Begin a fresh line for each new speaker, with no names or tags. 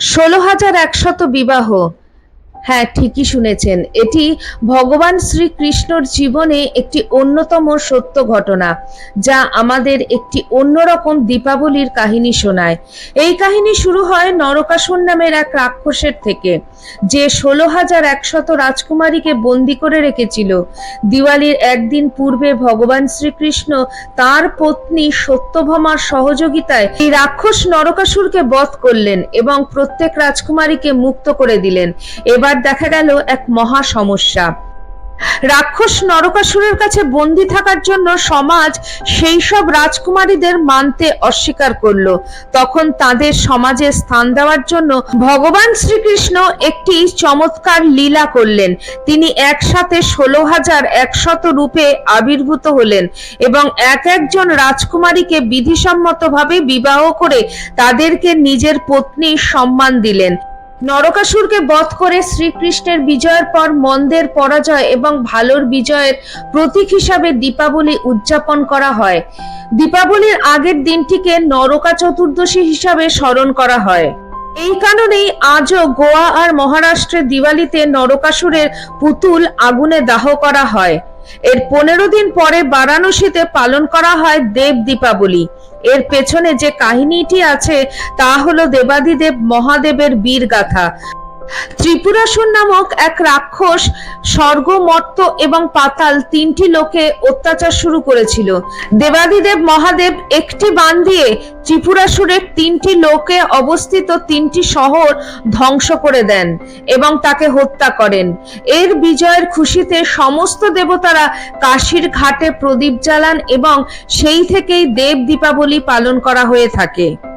ষোলো হাজার একশত বিবাহ। হ্যাঁ ঠিকই শুনেছেন। এটি ভগবান শ্রীকৃষ্ণর জীবনে একটি অন্যতম সত্য ঘটনা, যা আমাদের একটি অন্যরকম দীপাবলির কাহিনী শোনায়। এই কাহিনী শুরু হয় নরকাসুর নামের এক রাক্ষসের থেকে। যে ষোলো হাজার একশত রাজকুমারীকে বন্দি করে রেখেছিল। দিওয়ালির একদিন পূর্বে ভগবান শ্রীকৃষ্ণ তার পত্নী সত্যভমার সহযোগিতায় এই রাক্ষস নরকাসুরকে বধ করলেন এবং প্রত্যেক রাজকুমারীকে মুক্ত করে দিলেন। এবার দেখা গেল এক মহা সমস্যা। রাক্ষস নরকাসুরের কাছে বন্দি থাকার জন্য সমাজ সেই সব রাজকুমারীদের মানতে অস্বীকার করল। তখন তাদের সমাজে স্থান দেওয়ার জন্য ভগবান শ্রীকৃষ্ণ একটি চমৎকার লীলা করলেন। তিনি একসাথে ষোলো হাজার একশত রূপে আবির্ভূত হলেন এবং এক একজন রাজকুমারীকে বিধিসম্মতভাবে বিবাহ করে তাদেরকে নিজের পত্নীর সম্মান দিলেন। নরকাসুরকে বধ করে শ্রীকৃষ্ণের বিজয়ের পর মন্দের পরাজয় এবং ভালোর বিজয়ের প্রতীক হিসাবে দীপাবলি উদযাপন করা হয়। দীপাবলির আগের দিনটিকে নরকা চতুর্দশী হিসাবে স্মরণ করা হয়। এই কারণেই আজও গোয়া আর মহারাষ্ট্রে দিওয়ালিতে নরকাসুরের পুতুল আগুনে দাহ করা হয়। এর পনেরো দিন পরে বারাণসীতে পালন করা হয় দেব দীপাবলি। এর পেছনে যে কাহিনীটি আছে, তা হলো দেবাদিদেব মহাদেবের বীর গাথা ত্রিপুরাসুর নামক এক রাক্ষস স্বর্গ মর্ত এবং পাতাল তিনটি লোকে অত্যাচার শুরু করেছিল। দেবাদিদেব মহাদেব একটি বান দিয়ে ত্রিপুরাসুরের তিনটি লোকে অবস্থিত তিনটি শহর ধ্বংস করে দেন এবং তাকে হত্যা করেন। এর বিজয়ের খুশিতে সমস্ত দেবতারা কাশীর ঘাটে প্রদীপ জ্বালান এবং সেই থেকেই দেব দীপাবলি পালন করা হয়ে থাকে।